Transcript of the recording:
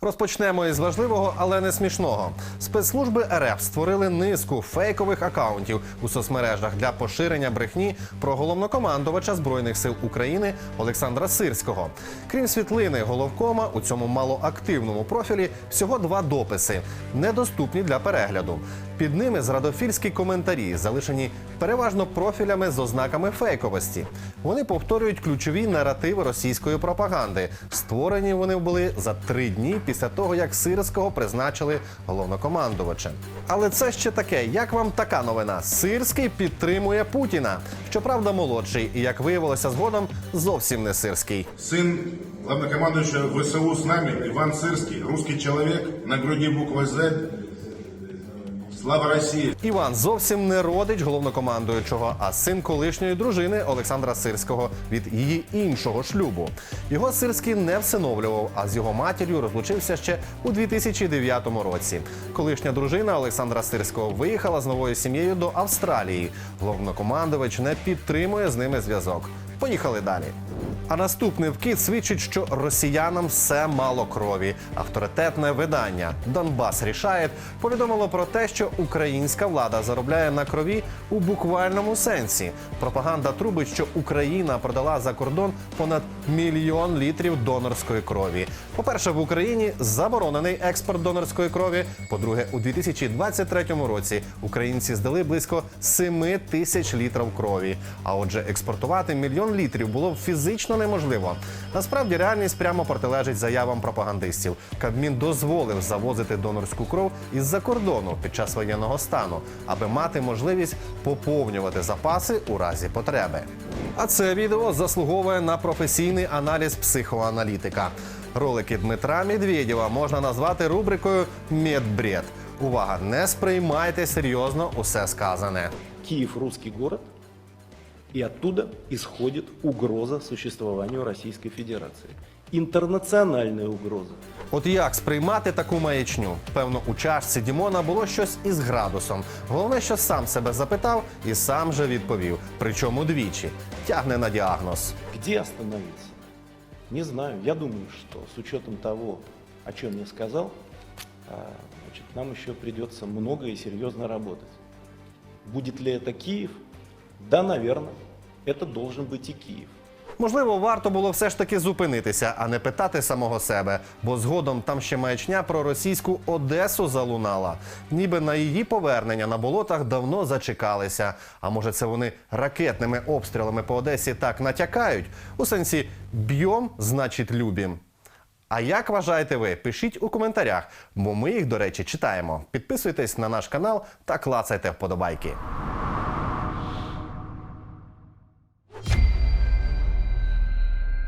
Розпочнемо із важливого, але не смішного. Спецслужби РФ створили низку фейкових акаунтів у соцмережах для поширення брехні про головнокомандувача збройних сил України Олександра Сирського. Крім світлини головкома, у цьому малоактивному профілі всього два дописи, недоступні для перегляду. Під ними зрадофільські коментарі, залишені переважно профілями з ознаками фейковості. Вони повторюють ключові наративи російської пропаганди. Створені вони були за три дні після того, як Сирського призначили головнокомандувачем. Але це ще таке. Як вам така новина? Сирський підтримує Путіна. Щоправда, молодший, і як виявилося згодом, зовсім не сирський. Сын главнокомандующего ВСУ с нами, Иван Сырский, русский человек, на груди буква «З». Слава России! Іван зовсім не родич головнокомандуючого, а син колишньої дружини Олександра Сирського від її іншого шлюбу. Його Сирський не всиновлював, а з його матір'ю розлучився ще у 2009 році. Колишня дружина Олександра Сирського виїхала з новою сім'єю до Австралії. Головнокомандувач не підтримує з ними зв'язок. Поїхали далі. А наступний вкид свідчить, що росіянам все мало крові. Авторитетне видання Донбас рішає повідомило про те, що українська влада заробляє на крові у буквальному сенсі. Пропаганда трубить, що Україна продала за кордон понад мільйон літрів донорської крові. По-перше, в Україні заборонений експорт донорської крові. По-друге, у 2023 році українці здали близько 7 тисяч літрів крові. А отже, експортувати мільйон літрів було б фізично неможливо. Насправді реальність прямо протилежить заявам пропагандистів. Кабмін дозволив завозити донорську кров із-за кордону під час воєнного стану, аби мати можливість поповнювати запаси у разі потреби. А це відео заслуговує на професійний аналіз психоаналітика. Ролики Дмитра Медведєва можна назвати рубрикою Медбред. Увага, не сприймайте серйозно усе сказане. Киев русский город, и оттуда исходит угроза существованию Российской Федерации. Интернациональная угроза. От як сприймати таку маячню? Певно, у чашці Дімона було щось із градусом. Головне, що сам себе запитав і сам же відповів. Причому двічі тягне на діагноз. Где остановиться? Не знаю. Я думаю, что с учетом того, о чем я сказал, значит, нам еще придется много и серьезно работать. Будет ли это Киев? Да, наверное. Это должен быть и Киев. Можливо, варто було все ж таки зупинитися, а не питати самого себе, бо згодом там ще маячня про російську Одесу залунала. Ніби на її повернення на болотах давно зачекалися. А може, це вони ракетними обстрілами по Одесі так натякають? У сенсі б'єм, значить, любім. А як вважаєте ви? Пишіть у коментарях, бо ми їх, до речі, читаємо. Підписуйтесь на наш канал та клацайте вподобайки.